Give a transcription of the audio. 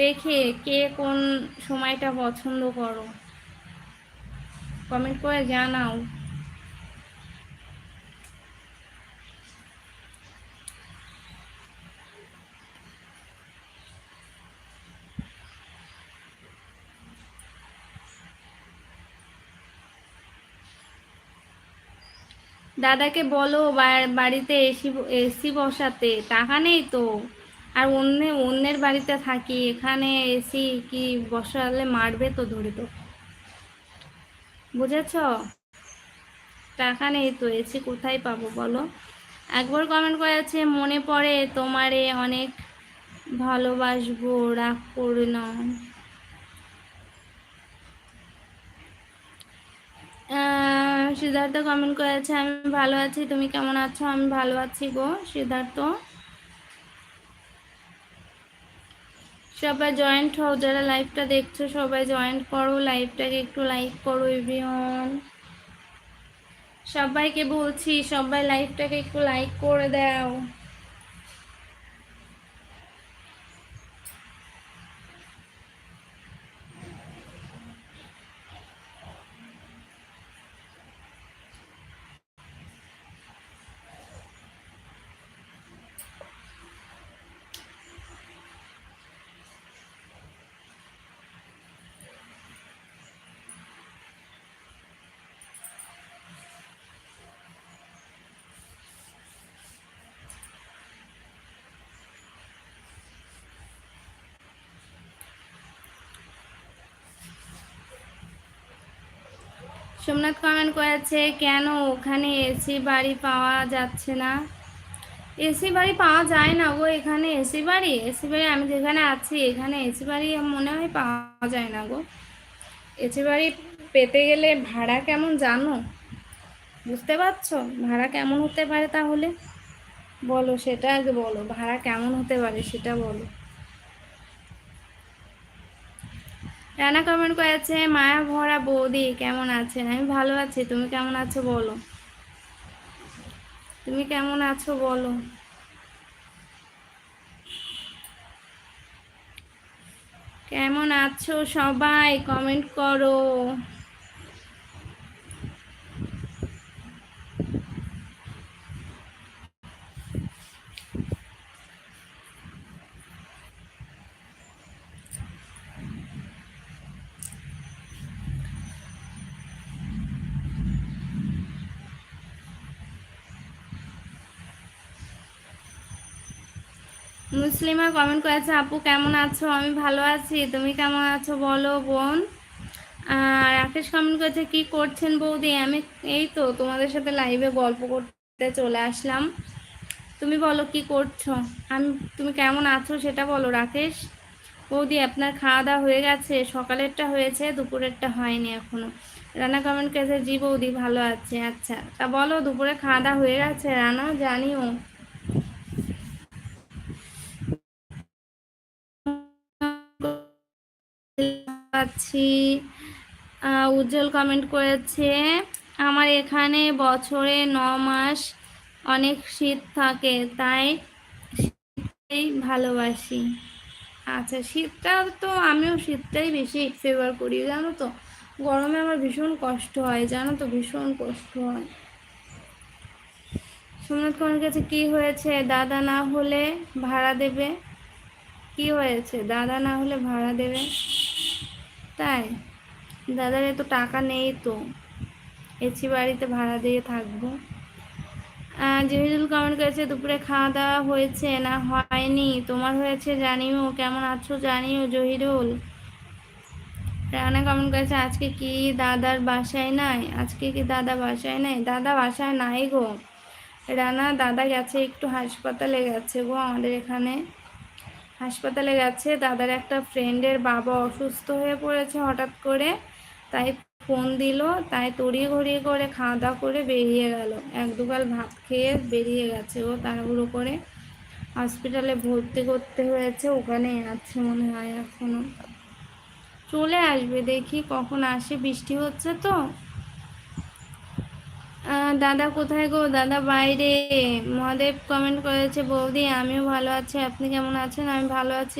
দেখে কে কোন সময়টা পছন্দ করো। কমেন্ট করে জানাও। দাদাকে বলো বাড়িতে এসি এসি বসাতে। টাকা নেই তো? আর অন্য, অন্যের বাড়িতে থাকি, এখানে এসি কি বসালে মারবে তো ধরে তো। বুঝেছ? টাকা নেই তো এসি কোথায় পাবো বলো? একবার কমেন্ট করেছে, মনে পড়ে তোমারে অনেক ভালোবাসবো, রাগ করে না। সিদ্ধার্থ কমেন্ট করেছে, আমি ভালো আছি, তুমি কেমন আছো? আমি ভালো আছি গো সিদ্ধার্থ। সবাই জয়েন্ট হও, যারা লাইভটা দেখছ, সবাই জয়েন্ট করো লাইভটাকে একটু লাইক করো এভরিওয়ান সবাইকে বলছি, সবাই লাইভটাকে একটু লাইক করে দাও। সোমনাথ কমেন্ট করেছে, কেন ওখানে এসি বাড়ি পাওয়া যাচ্ছে না? এসি বাড়ি পাওয়া যায় না গো, এখানে এসি বাড়ি? এসি বাড়ি আমি যেখানে আছি, এখানে এসি বাড়ি মনে হয় পাওয়া যায় না গো। এসি বাড়ি পেতে গেলে ভাড়া কেমন জানো? বুঝতে পারছ? ভাড়া কেমন হতে পারে তাহলে? বলো, সেটা আগে বলো, ভাড়া কেমন হতে পারে সেটা বলো। রানা কমেন্ট করেছে, মায়া ভরা বৌদি, কেমন আছেন? আমি ভালো আছি, তুমি কেমন আছো বলো। তুমি কেমন আছো বলো। কেমন আছো সবাই? কমেন্ট করো। মুসলিমা কমেন্ট করেছে, আপু কেমন আছো? আমি ভালো আছি। তুমি কেমন আছো? বলো, বোন। আর রাকেশ কমেন্ট করেছে, কি করছেন বৌদি? আমি এই তো তোমাদের সাথে লাইভে গল্প করতে চলে আসলাম। তুমি বলো, কি করছ? আমি, তুমি কেমন আছো? সেটা বলো, রাকেশ। বৌদি, আপনার খাওয়া দাওয়া হয়ে গেছে? সকালেরটা হয়েছে, দুপুরেরটা হয়নি এখনও। রানা কমেন্ট করেছে, জি বৌদি, ভালো আছে। আচ্ছা তা বলো, দুপুরে খাওয়া দাওয়া হয়ে গেছে? রানা, জানিও। পাচ্ছি উজ্জ্বল কমেন্ট করেছে, আমার এখানে বছরে ন মাস অনেক শীত থাকে, তাই শীতটাই ভালোবাসি। আচ্ছা শীতটা তো আমিও শীতটাই বেশি ফেভার করি, জানো তো? গরমে আমার ভীষণ কষ্ট হয়, জানো তো? ভীষণ কষ্ট হয়। সোমনাথ কমের কাছে কি হয়েছে? দাদা না হলে ভাড়া দেবে? কি হয়েছে? দাদা না হলে ভাড়া দেবে? তাই? দাদার এত টাকা নেই তো। এসি বাড়িতে ভাড়া দিয়ে থাকব। জহিরুল কমেন্ট করেছে দুপুরে খাওয়া দাওয়া হয়েছে না হয়নি? তোমার হয়েছে, জানিও। কেমন আছো জানিও, জহিরুল? রানা কমেন্ট করেছে আজকে কি দাদার বাসায় নাই? আজকে কি দাদা বাসায় নাই? দাদা বাসায় নাই গো। রানা দাদা গেছে, একটু হাসপাতালে গেছে গো আমাদের এখানে। হাসপাতালে গেছে। দাদার একটা ফ্রেন্ডের বাবা অসুস্থ হয়ে পড়েছে হঠাৎ করে। তাই ফোন দিল। তাই তড়িয়ে ঘড়িয়ে করে খাওয়া দাওয়া করে বেরিয়ে গেল। এক দুগাল ভাত খেয়ে বেরিয়ে গেছে ও তাড়াহুড়ো করে। হসপিটালে ভর্তি করতে হয়েছে। ওখানে আছে মনে হয় এখনও। চলে আসবে দেখি কখন আসে। বৃষ্টি হচ্ছে তো। দাদা কোথায় গো? দাদা বাইরে। মহাদেব কমেন্ট করেছে, বৌদি, আমিও ভালো আছি। আপনি কেমন আছেন? আমি ভালো আছি